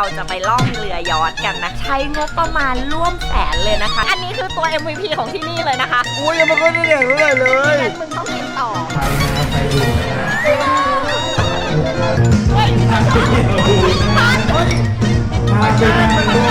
เราจะไปล่องเรือยอทกันนะ ใช้งบประมาณร่วมแสนเลยนะคะ อันนี้คือตัว MVP ของที่นี่เลยนะคะกูยังไม่เคยได้เห็นเลยเลยงั้นมึงต้องกินต่อมาเจอกันบ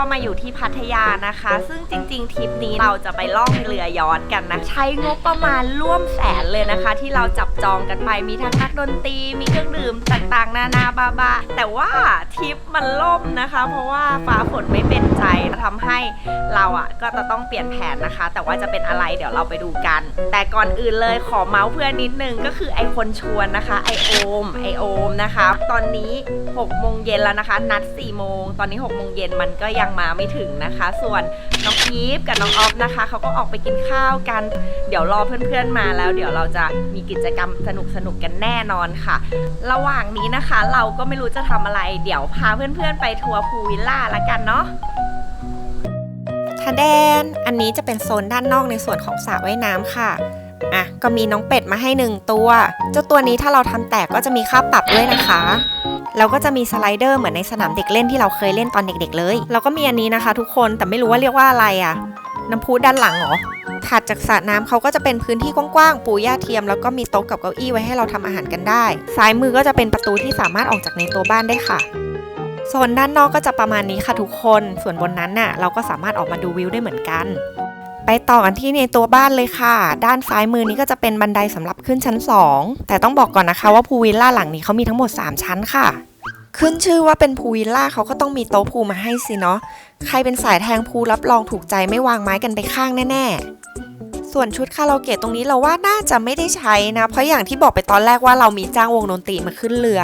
ก็มาอยู่ที่พัทยานะคะ ซึ่งจริงๆทริปนี้เราจะไปล่องเรือยอทกันนะ ใช้งบประมาณร่วมแสนเลยนะคะ ที่เราจับจองกันไปมีทั้งนักดนตรีมีเครื่องดื่มต่างๆ นานาบาบาแต่ว่าทริปมันล่มนะคะ เพราะว่าฟ้าฝนไม่เป็นใจทำให้เราอะก็จะต้องเปลี่ยนแผนนะคะ แต่ว่าจะเป็นอะไรเดี๋ยวเราไปดูกัน แต่ก่อนอื่นเลยขอเมาส์เพื่อนนิดนึงก็คือไอคนชวนนะคะไอโอมไอโอมนะคะ ตอนนี้6โมงเย็นแล้วนะคะ นัด4โมงตอนนี้6โมงเย็นมันก็ยังมาไม่ถึงนะคะ ส่วนน้องอีฟกับน้องออฟนะคะเขาก็ออกไปกินข้าวกัน เดี๋ยวรอเพื่อนๆมาแล้ว เดี๋ยวเราจะมีกิจกรรมสนุกๆกันแน่นอนค่ะ ระหว่างนี้นะคะ เราก็ไม่รู้จะทำอะไร เดี๋ยวพาเพื่อนๆไปทัวร์พูลวิลล่าละกันเนาะทะแดน อันนี้จะเป็นโซนด้านนอกในส่วนของสระว่ายน้ำค่ะ อะก็มีน้องเป็ดมาให้หนึ่งตัว เจ้าตัวนี้ถ้าเราทำแตกก็จะมีค่าปรับด้วยนะคะแล้วก็จะมีสไลเดอร์เหมือนในสนามเด็กเล่นที่เราเคยเล่นตอนเด็กๆ เลย แล้วก็มีอันนี้นะคะทุกคนแต่ไม่รู้ว่าเรียกว่าอะไรอะ น้ำพุด้านหลังเหรอถัดจากสระน้ำเขาก็จะเป็นพื้นที่กว้างๆ ปูหญ้าเทียม แล้วก็มีโต๊ะกับเก้าอี้ไว้ให้เราทำอาหารกันได้ ซ้ายมือก็จะเป็นประตูที่สามารถออกจากในตัวบ้านได้ค่ะโซนด้านนอกก็จะประมาณนี้ค่ะทุกคน ส่วนบนนั้นน่ะเราก็สามารถออกมาดูวิวได้เหมือนกัน ไปต่อกันที่ในตัวบ้านเลยค่ะ ด้านซ้ายมือนี้ก็จะเป็นบันไดสำหรับขึ้นชั้น 2 แต่ต้องบอกก่อนนะคะว่าพูลวิลล่าหลังนี้เขามีทั้งหมด 3 ชั้นค่ะ ขึ้นชื่อว่าเป็นพูลวิลล่าเขาก็ต้องมีโต๊ะพูลมาให้สิเนาะใครเป็นสายแทงพูลรับรองถูกใจไม่วางไม้กันไปข้างแน่ๆ ส่วนชุดคาราโอเกะตรงนี้เราว่าน่าจะไม่ได้ใช้นะ เพราะอย่างที่บอกไปตอนแรกว่าเรามีจ้างวงดนตรีมาขึ้นเรือ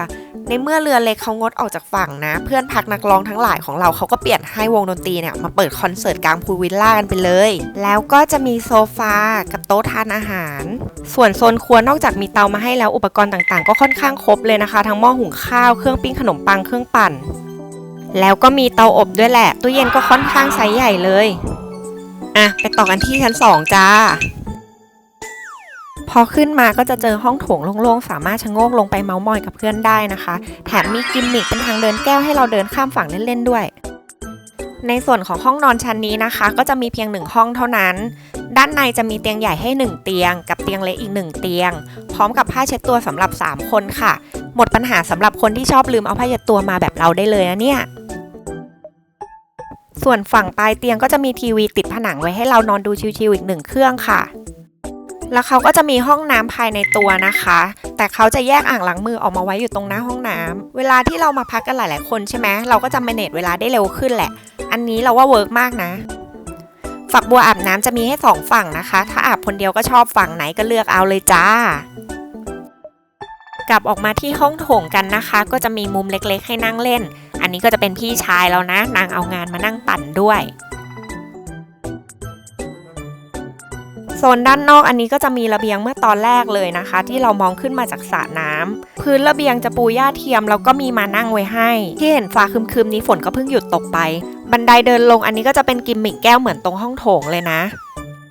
ในเมื่อเรือเล็กเขางดออกจากฝั่งนะ เพื่อนพักนักร้องทั้งหลายของเราเขาก็เปลี่ยนให้วงดนตรีเนี่ยมาเปิดคอนเสิร์ตกลางพูลวิลล่ากันไปเลย แล้วก็จะมีโซฟากับโต๊ะทานอาหาร ส่วนโซนครัวนอกจากมีเตามาให้แล้วอุปกรณ์ต่างๆ ก็ค่อนข้างครบเลยนะคะ ทั้งหม้อหุงข้าวเครื่องปิ้งขนมปังเครื่องปั่น แล้วก็มีเตาอบด้วยแหละตู้เย็นก็ค่อนข้างไซส์ใหญ่เลยอะไปต่อกันที่ชั้นสองจ้า อขึ้นมาก็จะเจอห้องโถงโล่งๆ สามารถชะโงกลงไปเมาส์มอยกับเพื่อนได้นะคะ แถมมีกิมมิคเป็นทางเดินแก้วให้เราเดินข้ามฝั่งเล่นๆด้วย ในส่วนของห้องนอนชั้นนี้นะคะ ก็จะมีเพียงหนึ่งห้องเท่านั้น ด้านในจะมีเตียงใหญ่ให้ 1 เตียง กับเตียงเล็กอีก 1 เตียง พร้อมกับผ้าเช็ดตัวสำหรับ 3 คนค่ะ หมดปัญหาสำหรับคนที่ชอบลืมเอาผ้าเช็ดตัวมาแบบเราได้เลยนะเนี่ยส่วนฝั่งปลายเตียงก็จะมีทีวีติดผนังไว้ให้เรานอนดูชิวๆอีกหนึ่งเครื่องค่ะ แล้วเขาก็จะมีห้องน้ำภายในตัวนะคะ แต่เขาจะแยกอ่างล้างมือออกมาไว้อยู่ตรงหน้าห้องน้ำเวลาที่เรามาพักกันหลาย ๆ คนใช่ไหมเราก็จะ manage เวลาได้เร็วขึ้นแหละ อันนี้เราว่าเวิร์กมากนะ ฝักบัวอาบน้ำจะมีให้สองฝั่งนะคะ ถ้าอาบคนเดียวก็ชอบฝั่งไหนก็เลือกเอาเลยจ้ากลับออกมาที่ห้องโถงกันนะคะ ก็จะมีมุมเล็กๆ ให้นั่งเล่น อันนี้ก็จะเป็นพี่ชายแล้วนะ นางเอางานมานั่งปั่นด้วย นด้านนอกอันนี้ก็จะมีระเบียงเมื่อตอนแรกเลยนะคะ ที่เรามองขึ้นมาจากสระน้ำพื้นระเบียงจะปูหญ้าเทียมแล้วก็มีมานั่งไว้ให้ ที่เห็นฟ้าครึมๆนี้ฝนก็เพิ่งหยุดตกไป บันไดเดินลงอันนี้ก็จะเป็นกิมมิกแก้วเหมือนตรงห้องโถงเลยนะ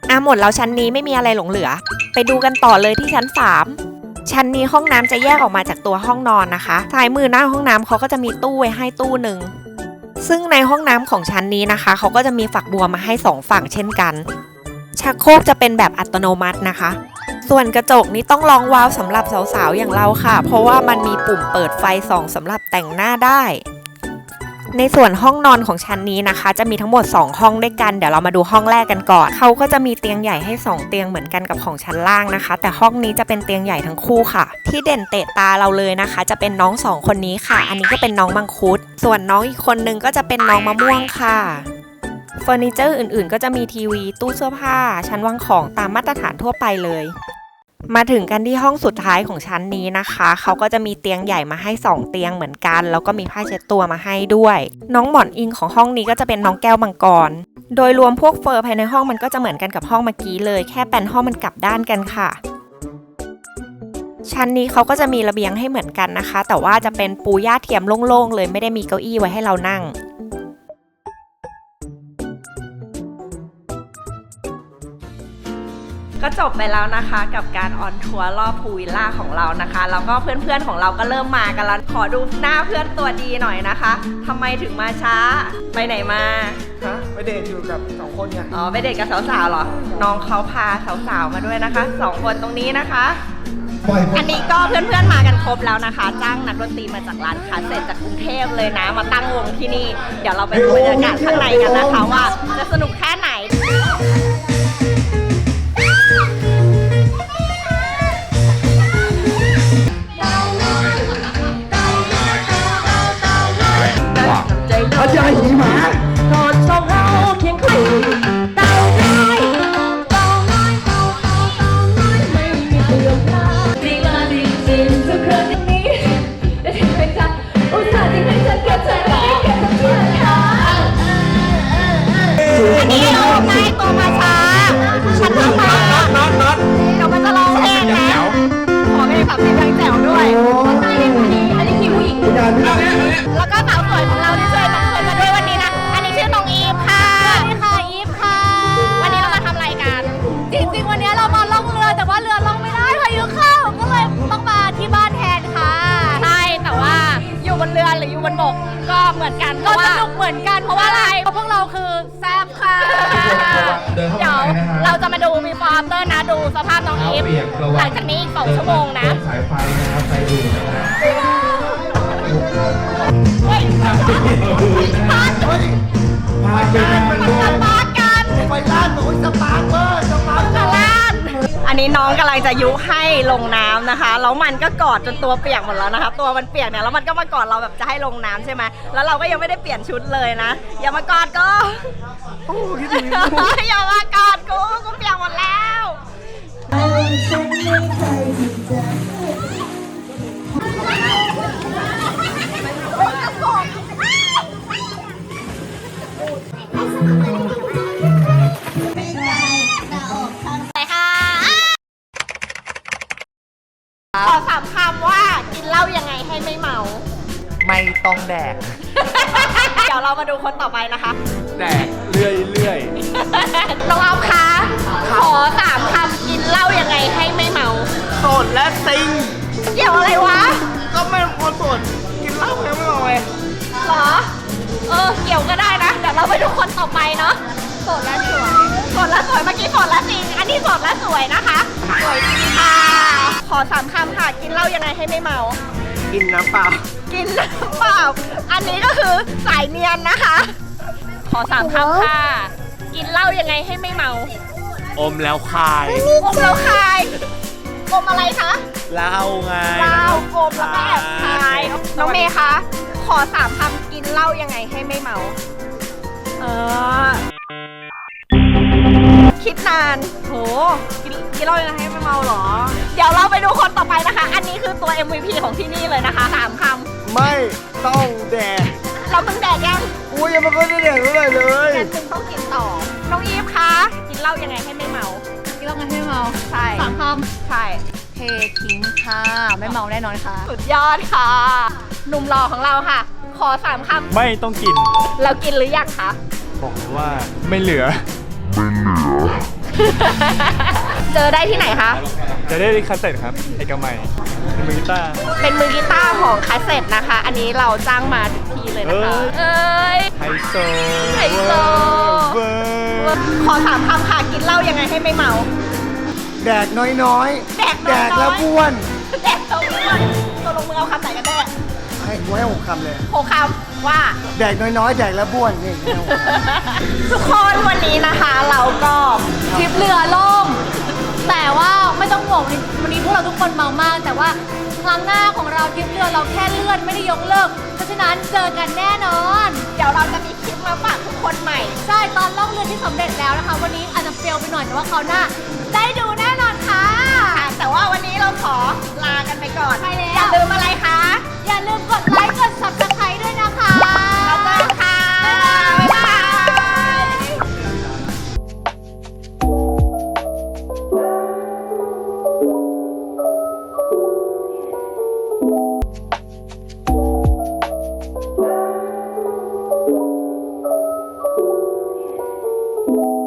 อะหมดแล้วชั้นนี้ไม่มีอะไรหลงเหลือ ไปดูกันต่อเลยที่ชั้น 3ชั้นนี้ห้องน้ำจะแยกออกมาจากตัวห้องนอนนะคะซ้ายมือหน้าห้องน้ำเขาก็จะมีตู้ไว้ให้ตู้หนึ่ง ซึ่งในห้องน้ำของชั้นนี้นะคะ เขาก็จะมีฝักบัวมาให้สองฝั่งเช่นกัน ชักโครกจะเป็นแบบอัตโนมัตินะคะ ส่วนกระจกนี้ต้องลองวาวสำหรับสาวๆ อย่างเราค่ะ เพราะว่ามันมีปุ่มเปิดไฟส่องสำหรับแต่งหน้าได้ ในส่วนห้องนอนของชั้นนี้นะคะ จะมีทั้งหมด 2 ห้องด้วยกัน เดี๋ยวเรามาดูห้องแรกกันก่อน เขาก็จะมีเตียงใหญ่ให้ 2 เตียงเหมือนกันกับของชั้นล่างนะคะ แต่ห้องนี้จะเป็นเตียงใหญ่ทั้งคู่ค่ะ ที่เด่นเตะตาเราเลยนะคะ จะเป็นน้องสองคนนี้ค่ะ อันนี้ก็เป็นน้องมังคุด ส่วนน้องอีกคนนึงก็จะเป็นน้องมะม่วงค่ะ เฟอร์นิเจอร์อื่นๆ ก็จะมีทีวี ตู้เสื้อผ้า ชั้นวางของตามมาตรฐานทั่วไปเลย มาถึงกันที่ห้องสุดท้ายของชั้นนี้นะคะ เขาก็จะมีเตียงใหญ่มาให้ 2 เตียงเหมือนกัน แล้วก็มีผ้าเช็ดตัวมาให้ด้วย น้องหมอนอิงของห้องนี้ก็จะเป็นน้องแก้วมังกร โดยรวมพวกเฟอร์ภายในห้องมันก็จะเหมือนกันกับห้องเมื่อกี้เลย แค่แปลนห้องมันกลับด้านกันค่ะชั้นนี้เขาก็จะมีระเบียงให้เหมือนกันนะคะ แต่ว่าจะเป็นปูหญ้าเทียมโล่งๆเลยไม่ได้มีเก้าอี้ไว้ให้เรานั่ง ก็จบไปแล้วนะคะกับการออนทัวร์รอบพูวิลล่าของเรานะคะแล้วก็เพื่อนๆของเราก็เริ่มมากันแล้วขอดูหน้าเพื่อนตัวดีหน่อยนะคะทำไมถึงมาช้าไปไหนมาฮะไปเดทอยู่กับสองคนไงอ๋อไปเด็กกับสาวๆเหรอน้องเขาพาสาวๆมาด้วยนะคะสองคนตรงนี้นะคะอันนี้ก็เพื่อนๆมากันครบแล้วนะคะ จ้างนักดนตรีมาจากร้านคาเซ็ตจากกรุงเทพเลยนะ มาตั้งวงที่นี่ เดี๋ยวเราไปดูบรรยากาศข้างในกันนะคะว่า จะสนุกแค่ไหน มือนกันก็เพราะสว่านุกเหมือนกันเพราะว่าอะไรเพราะพวกเราคือแซ่บค่ะ เดี๋ยวเราจะมาดูมีฟอร์เตอร์นะดูสภาพน้องอีฟหลังจากนี้อีกสองชั่วโมงนะสายไฟนะครับไฟดูดนะครับ เฮ้ยพาไปงานมันร่วสมปาร์กกัน ไปร้านหนูสปาร์คเวอร์สปาร์คกลาน อันนี้น้องกำลังจะยุให้ลงน้ำนะคะ แล้วมันก็กอดจนตัวเปียกหมดแล้วนะคะ ตัวมันเปียกเนี่ย แล้วมันก็มากอดเราแบบจะให้ลงน้ำใช่ไหมแล้วเราก็ยังไม่ได้เปลี่ยนชุดเลยนะ อย่ามากอดก็ โอ้คิดถึงอย่ามากอดกู กูเปียกหมดแล้ว ออเกี่ยวก็ได้นะ เดี๋ยวเราไปดูคนต่อไปเนาะโสดและสวยโสดและสวยเมื่อกี้โสดและจริง อันนี้โสดและสวยนะคะ สวยจริงค่ะ ขอสามคำค่ะ กินเหล้ายังไงให้ไม่เมา กินน้ำเปล่า กินน้ำเปล่า อันนี้ก็คือสายเนียนนะคะ ขอสามคำค่ะ กินเหล้ายังไงให้ไม่เมา อมแล้วคายอมแล้วคายอมอะไรคะ เหล้าไงเหล้าอมแล้วก็แอบคาย น้องเมย์คะ ขอสามคำกินเหล้ายังไงให้ไม่เมา เออ คิดนาน โห กินกินเหล้ายังไงให้ไม่เมาหรอ เดี๋ยวเราไปดูคนต่อไปนะคะ อันนี้คือตัว MVP ของที่นี่เลยนะคะสามคไม่ต้องแดกำเรามึงแดกยังกูยังไม่เคยได้แดกเท่าไหร่เลยงั้นมึงต้องกินต่อ น้องอีฟคะ กินเหล้ายังไงให้ไม่เมา กินแล้วกันให้เมา ใช่สามคใช่ำ เททิ้งค่ะ ไม่เมาแน่นอนค่ะ สุดยอดค่ะ หนุ่มหล่อของเราค่ะ ขอสามคไม่ต้องกินำเรากินหรือยังคะ บอกเลยว่าไม่เหลือ เจอได้ที่ไหนคะ จะได้คาสเซ็ตครับ เอกมัยเป็นมือกีตาร์ เป็นมือกีตาร์ของคาสเซ็ตนะคะ อันนี้เราจ้างมาถึงที่เลยนะคะเอ้เอ้ย ไฮโซไฮโซเวอร์ขอสามคำค่ะ กินเหล้ายังไงให้ไม่เมา แดกน้อยๆ แดกน้อยๆแล้วบ้วนแดกตัวมือตัวลงมือเอาคำไหนกันแน่ให้กูให้หกคำเลยโคคำว่า แดกน้อยๆ แดกแล้วบ้วนนี่ให้หกคทุกคนวันนี้นะคะเราก็ทริปเรือล่ม แต่ว่าไม่ต้องห่วงวันนี้พวกเราทุกคนเมามาก แต่ว่าครั้งหน้าของเราทริปเรือเราแค่เลื่อนไม่ได้ยกเลิก เพราะฉะนั้นเจอกันแน่นอน เดี๋ยวเราจะมีคลิปมาฝากทุกคนใหม่ ใช่ตอนล่องเรือที่สำเร็จแล้วนะคะ วันนี้อาจจะเฟลไปหน่อยแต่ว่าเขาวหน้า ได้ดูแน่นอนค่ะค่ะ แต่ว่าวันนี้เราขอลากันไปก่อนใช่แล้ว อย่าลืมอะไรคะ อย่าลืมกดไลค์ กดแช